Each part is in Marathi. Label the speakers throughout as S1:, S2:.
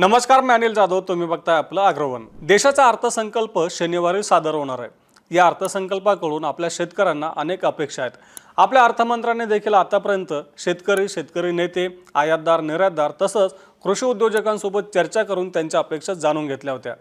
S1: नमस्कार मी अनिल जाधव. तुम्ही बघताय आपलं अग्रवन. देशाचा अर्थसंकल्प शनिवारी सादर होणार आहे. या अर्थसंकल्पाकडून आपल्या शेतकऱ्यांना अनेक अपेक्षा आहेत. आपल्या अर्थमंत्र्यांनी देखील आतापर्यंत शेतकरी शेतकरी नेते आयातदार निर्यातदार तसंच कृषी उद्योजकांसोबत चर्चा करून त्यांच्या अपेक्षा जाणून घेतल्या होत्या.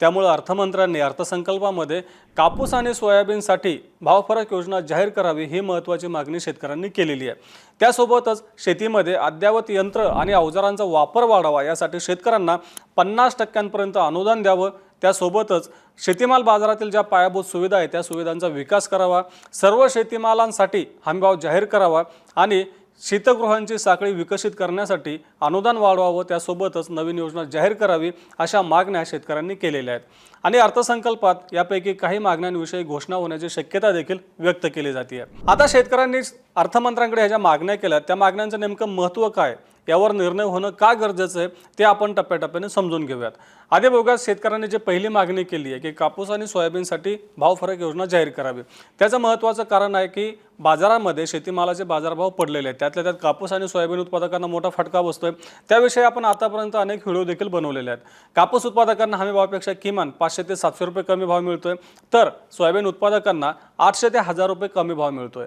S1: त्यामुळे अर्थमंत्र्यांनी अर्थसंकल्पामध्ये कापूस आणि सोयाबीनसाठी भावफरक योजना जाहीर करावी ही महत्त्वाची मागणी शेतकऱ्यांनी केलेली आहे. त्यासोबतच शेतीमध्ये अद्ययावत यंत्र आणि अवजारांचा वापर वाढावा यासाठी शेतकऱ्यांना पन्नास टक्क्यांपर्यंत अनुदान द्यावं. त्यासोबतच शेतीमाल बाजारातील ज्या पायाभूत सुविधा आहेत त्या सुविधांचा विकास करावा. सर्व शेतीमालांसाठी हमीभाव जाहीर करावा आणि शीतगृहांची साखळी विकसित करण्यासाठी अनुदान वाढवावं त्यासोबतच नवीन योजना जाहीर करावी अशा मागण्या शेतकऱ्यांनी केलेल्या आहेत. आणि अर्थसंकल्पात यापैकी काही मागण्यांविषयी घोषणा होण्याची शक्यता देखील व्यक्त केली जाते. आता शेतकऱ्यांनी अर्थमंत्र्यांकडे ह्या ज्या मागण्या केल्या त्या मागण्यांचं नेमकं महत्त्व काय? यावर निर्णय होणं का गरजेचं आहे ते आपण टप्प्याटप्प्याने समजून घेऊयात. आधी बघूयात शेतकऱ्यांनी जी पहिली मागणी केली आहे की कापूस आणि सोयाबीनसाठी भाव फरक योजना जाहीर करावी. त्याचं महत्त्वाचं कारण आहे की बाजारामध्ये शेतीमालाचे बाजारभाव पडलेले आहेत. त्यातल्या त्यात कापूस आणि सोयाबीन उत्पादकांना मोठा फटका बसतोय. त्याविषयी आपण आतापर्यंत अनेक व्हिडिओ देखील बनवलेले आहेत. कापूस उत्पादकांना हमी भावापेक्षा किमान पाचशे ते सातशे रुपये कमी भाव मिळतोय. तर सोयाबीन उत्पादकांना आठशे ते हजार रुपये कमी भाव मिळतोय.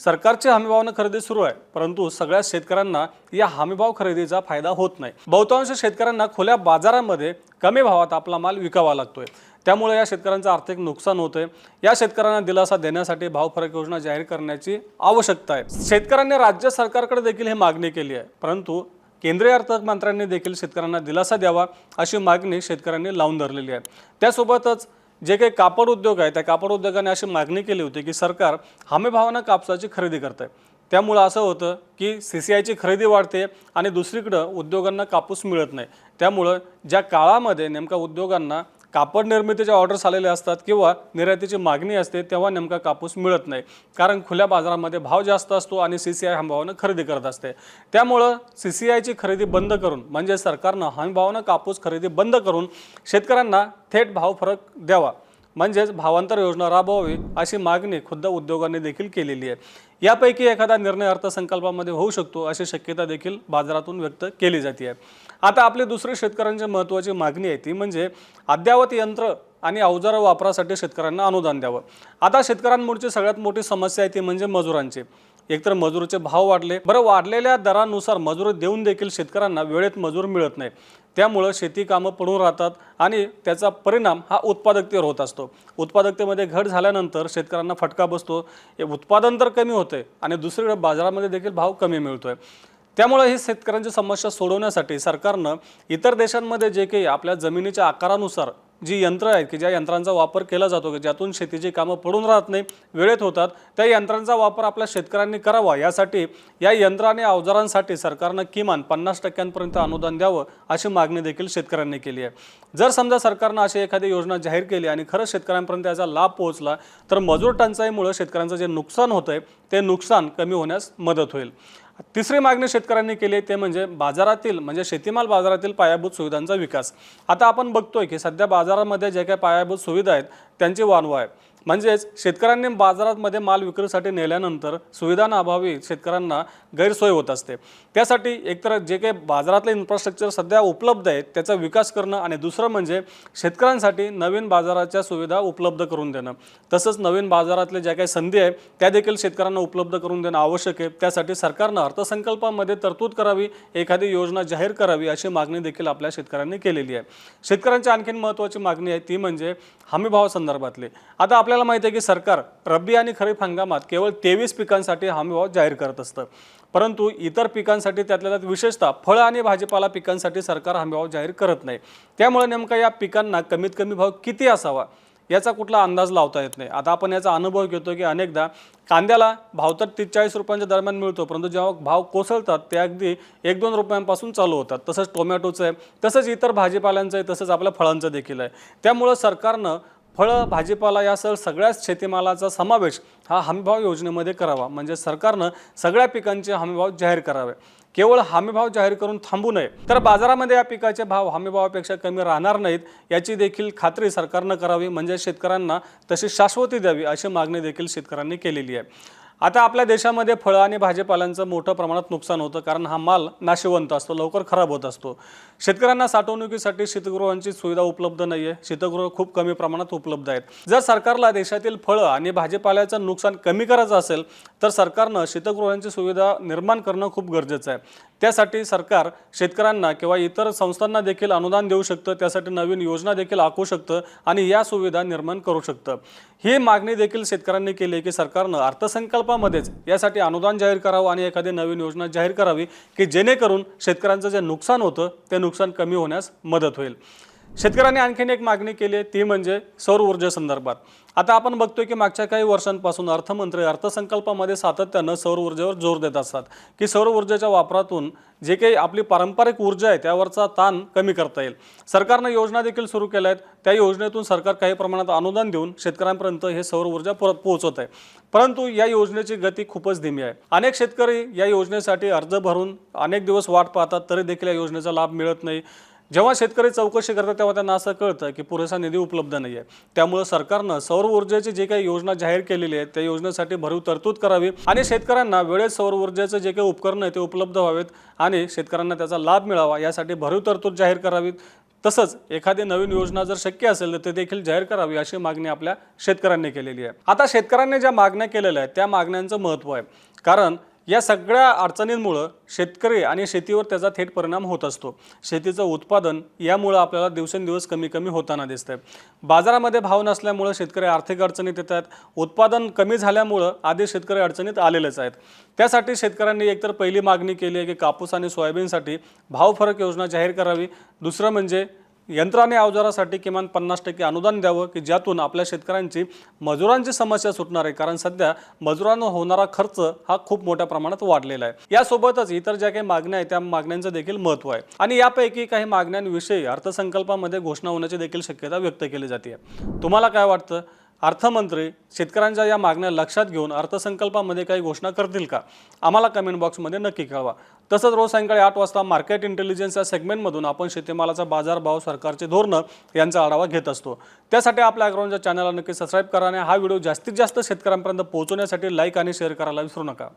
S1: सरकारची हमीभावानं खरेदी सुरू आहे परंतु सगळ्या शेतकऱ्यांना या हमीभाव खरेदीचा फायदा होत नाही. बहुतांश शेतकऱ्यांना खुल्या बाजारामध्ये कमी भावात आपला माल विकावा लागतोय. त्यामुळे या शेतकऱ्यांचं आर्थिक नुकसान होतंय. या शेतकऱ्यांना दिलासा देण्यासाठी भाव फरक योजना जाहीर करण्याची आवश्यकता आहे. शेतकऱ्यांनी राज्य सरकारकडे देखील ही मागणी केली आहे परंतु केंद्रीय अर्थमंत्र्यांनी देखील शेतकऱ्यांना दिलासा द्यावा अशी मागणी शेतकऱ्यांनी लावून धरलेली आहे. त्यासोबतच जे काही कापड उद्योग आहे त्या कापड उद्योगाने अशी मागणी केली होती की सरकार हमीभावानं कापसाची खरेदी करत आहे त्यामुळं असं होतं की सी सी आयची खरेदी वाढते आणि दुसरीकडं उद्योगांना कापूस मिळत नाही. त्यामुळं ज्या काळामध्ये नेमका उद्योगांना कापड निर्मितीच्या ऑर्डर्स आलेले असतात किंवा निर्यातीची मागणी असते तेव्हा नेमका कापूस मिळत नाही. कारण खुल्या बाजारामध्ये भाव जास्त असतो आणि सी सी आय हमीभावानं खरेदी करत असते. त्यामुळं सी सी आयची खरेदी बंद करून म्हणजे सरकारनं हमीभावानं कापूस खरेदी बंद करून शेतकऱ्यांना थेट भाव फरक द्यावा. म्हणजेच भावांतर योजना राबवावी अशी मागणी खुद्द उद्योगांनी देखील केलेली आहे. यापैकी एखादा निर्णय अर्थसंकल्पामध्ये होऊ शकतो अशी शक्यता देखील बाजारातून व्यक्त केली जाते. आता आपली दुसरी शेतकऱ्यांची महत्त्वाची मागणी आहे ती म्हणजे अद्ययावत यंत्र आणि अवजारं वापरासाठी शेतकऱ्यांना अनुदान द्यावं. आता शेतकऱ्यांमुळची सगळ्यात मोठी समस्या आहे ती म्हणजे मजुरांची. एकतर मजुरीचे भाव वाढले. बरं वाढलेल्या दरानुसार मजुरी देऊन देखील शेतकऱ्यांना वेळेत मजूर मिळत नाही. त्यामुळं शेती कामं पडून राहतात आणि त्याचा परिणाम हा उत्पादकतेवर होत असतो. उत्पादकतेमध्ये घट झाल्यानंतर शेतकऱ्यांना फटका बसतो. हे उत्पादन तर कमी होते आणि दुसरीकडे बाजारामध्ये देखील भाव कमी मिळतो आहे त्यामुळे ही शेतकऱ्यांची समस्या सोडवण्यासाठी सरकारनं इतर देशांमध्ये जे काही आपल्या जमिनीच्या आकारानुसार जी यंत्र आहेत की ज्या यंत्रांचा वापर केला जातो की ज्यातून शेतीची कामं पडून राहत नाही वेळेत होतात त्या यंत्रांचा वापर आपल्या शेतकऱ्यांनी करावा. यासाठी या यंत्र आणि अवजारांसाठी सरकारनं किमान पन्नास टक्क्यांपर्यंत अनुदान द्यावं अशी मागणी देखील शेतकऱ्यांनी केली आहे. जर समजा सरकारनं अशी एखादी योजना जाहीर केली आणि खरंच शेतकऱ्यांपर्यंत याचा लाभ पोहोचला तर मजूर टंचाईमुळे शेतकऱ्यांचं जे नुकसान होतं आहे ते नुकसान कमी होण्यास मदत होईल. तिसरी मागणी शेतकऱ्यांनी केली आहे ते म्हणजे बाजारातील म्हणजे शेतीमाल बाजारातील पायाभूत सुविधांचा विकास. आता आपण बघतोय की सध्या बाजारामध्ये जे काही पायाभूत सुविधा आहेत त्यांची वानवा आहे. म्हणजेच शेतकऱ्यांनी बाजारामध्ये माल विक्रीसाठी नेल्यानंतर सुविधांअभावी शेतकऱ्यांना गैरसोय होत असते. त्यासाठी एकतर जे काही बाजारातले इन्फ्रास्ट्रक्चर सध्या उपलब्ध आहे त्याचा विकास करणं आणि दुसरं म्हणजे शेतकऱ्यांसाठी नवीन बाजाराच्या सुविधा उपलब्ध करून देणं. तसंच नवीन बाजारातले ज्या काही संधी आहे त्या देखील शेतकऱ्यांना उपलब्ध करून देणं आवश्यक आहे. त्यासाठी सरकारनं अर्थसंकल्पामध्ये तरतूद करावी एखादी योजना जाहीर करावी अशी मागणी देखील आपल्या शेतकऱ्यांनी केलेली आहे. शेतकऱ्यांची आणखीन महत्त्वाची मागणी आहे ती म्हणजे हमीभावासंदर्भातली आता आपल्या आपल्याला माहिती आहे की सरकार रब्बी आणि खरीप हंगामात केवळ तेवीस पिकांसाठी हमीभाव जाहीर करत असतं. परंतु इतर पिकांसाठी त्यातल्या त्यात विशेषतः फळं आणि भाजीपाला पिकांसाठी सरकार हमीभाव जाहीर करत नाही. त्यामुळे नेमका या पिकांना कमीत कमी भाव किती असावा? याचा कुठला अंदाज लावता येत नाही. आता आपण याचा अनुभव घेतो की अनेकदा कांद्याला भाव तर तीस चाळीस रुपयांच्या दरम्यान मिळतो परंतु जेव्हा भाव कोसळतात ते अगदी एक दोन रुपयांपासून चालू होतात. तसंच टोमॅटोचं आहे तसंच इतर भाजीपाल्यांचं आहे तसंच आपल्या फळांचं देखील आहे. त्यामुळं सरकारनं फळं भाजीपाला यासह सगळ्याच शेतीमालाचा समावेश हा हमीभाव योजनेमध्ये करावा. म्हणजे सरकारनं सगळ्या पिकांचे हमीभाव जाहीर करावे. केवळ हमीभाव जाहीर करून थांबू नये. तर बाजारामध्ये या पिकाचे भाव हमीभावापेक्षा कमी राहणार नाहीत याची देखील खात्री सरकारनं करावी. म्हणजे शेतकऱ्यांना तशी शाश्वती द्यावी अशी मागणी देखील शेतकऱ्यांनी केलेली आहे. आता आपल्या देशामध्ये फळं आणि भाजीपाल्यांचं मोठं प्रमाणात नुकसान होतं कारण हा माल नाशिवंत असतो लवकर खराब होत असतो. शेतकऱ्यांना साठवणुकीसाठी शीतगृहांची सुविधा उपलब्ध नाही आहे शीतगृह खूप कमी प्रमाणात उपलब्ध आहेत. जर सरकारला देशातील फळं आणि भाजीपाल्याचं नुकसान कमी करायचं असेल तर सरकारनं शीतगृहांची सुविधा निर्माण करणं खूप गरजेचं आहे. त्यासाठी सरकार शेतकऱ्यांना किंवा इतर संस्थांना देखील अनुदान देऊ शकतं त्यासाठी नवीन योजना देखील आखू शकतं आणि या सुविधा निर्माण करू शकतं. ही मागणी देखील शेतकऱ्यांनी केली की सरकारनं अर्थसंकल्पामध्येच यासाठी अनुदान जाहीर करावं आणि एखादी नवीन योजना जाहीर करावी की जेणेकरून शेतकऱ्यांचं जे नुकसान होतं ते नुकसान कमी होण्यास मदत होईल. शेतकऱ्यांनी आणखीन एक मागणी केली आहे ती म्हणजे सौर ऊर्जेसंदर्भात आता आपण बघतोय की मागच्या काही वर्षांपासून अर्थमंत्री अर्थसंकल्पामध्ये सातत्यानं सौर ऊर्जेवर जोर देत असतात की सौर ऊर्जेच्या वापरातून जे काही आपली पारंपरिक ऊर्जा आहे त्यावरचा ताण कमी करता येईल. सरकारनं योजना देखील सुरू केल्या आहेत त्या योजनेतून सरकार काही प्रमाणात अनुदान देऊन शेतकऱ्यांपर्यंत हे सौर ऊर्जा परत पोहोचत आहे. परंतु या योजनेची गती खूपच धीमी आहे. अनेक शेतकरी या योजनेसाठी अर्ज भरून अनेक दिवस वाट पाहतात तरी देखील या योजनेचा लाभ मिळत नाही. जेव्हा शेतकरी चौकशी करतात तेव्हा त्यांना असं कळतं की पुरेसा निधी उपलब्ध नाही आहे त्यामुळे सरकारनं सौर ऊर्जेची जी काही योजना जाहीर केलेली आहे त्या योजनेसाठी भरीव तरतूद करावी आणि शेतकऱ्यांना वेळेत सौर ऊर्जेचं जे काही उपकरण आहे ते उपलब्ध व्हावेत आणि शेतकऱ्यांना त्याचा लाभ मिळावा यासाठी भरीव तरतूद जाहीर करावीत. तसंच एखादी नवीन योजना जर शक्य असेल तर ते देखील जाहीर करावी अशी मागणी आपल्या शेतकऱ्यांनी केलेली आहे. आता शेतकऱ्यांनी ज्या मागण्या केलेल्या आहेत त्या मागण्यांचं महत्त्व आहे. कारण या सगळ्या अडचणींमुळं शेतकरी आणि शेतीवर त्याचा थेट परिणाम होत असतो. शेतीचं उत्पादन यामुळं आपल्याला दिवसेंदिवस कमी कमी होताना दिसतंय. बाजारामध्ये भाव नसल्यामुळं शेतकरी आर्थिक अडचणीत येत आहेत उत्पादन कमी झाल्यामुळं आधी शेतकरी अडचणीत आलेलेच आहेत. त्यासाठी शेतकऱ्यांनी एकतर पहिली मागणी केली आहे की कापूस आणि सोयाबीनसाठी भाव फरक योजना जाहीर करावी. दुसरं म्हणजे यंत्राने अवजारासाठी किमान पन्नास टक्के अनुदान द्यावं की ज्यातून आपल्या शेतकऱ्यांची मजुरांची समस्या सुटणार आहे? कारण सध्या मजुरांना होणारा खर्च हा खूप मोठ्या प्रमाणात वाढलेला आहे. यासोबतच इतर ज्या काही मागण्या आहेत त्या मागण्यांचं देखील महत्त्व आहे. आणि यापैकी काही मागण्यांविषयी अर्थसंकल्पामध्ये घोषणा होण्याची देखील शक्यता व्यक्त केली जाते. तुम्हाला काय वाटतं? अर्थमंत्री शेतकऱ्यांच्या या मागण्या लक्षात घेऊन अर्थसंकल्पामध्ये काही घोषणा करतील का? आम्हाला कमेंट बॉक्समध्ये नक्की कळवा. तसंच रोज सायंकाळी आठ वाजता मार्केट इंटेलिजन्स या सेगमेंटमधून आपण शेतीमालाचा बाजारभाव सरकारचे धोरणं यांचा आढावा घेत असतो. त्यासाठी आपल्या अग्राउंडच्या चॅनलला नक्की सबस्क्राईब करा आणि हा व्हिडिओ जास्तीत जास्त शेतकऱ्यांपर्यंत पोहोचवण्यासाठी लाईक आणि शेअर करायला विसरू नका.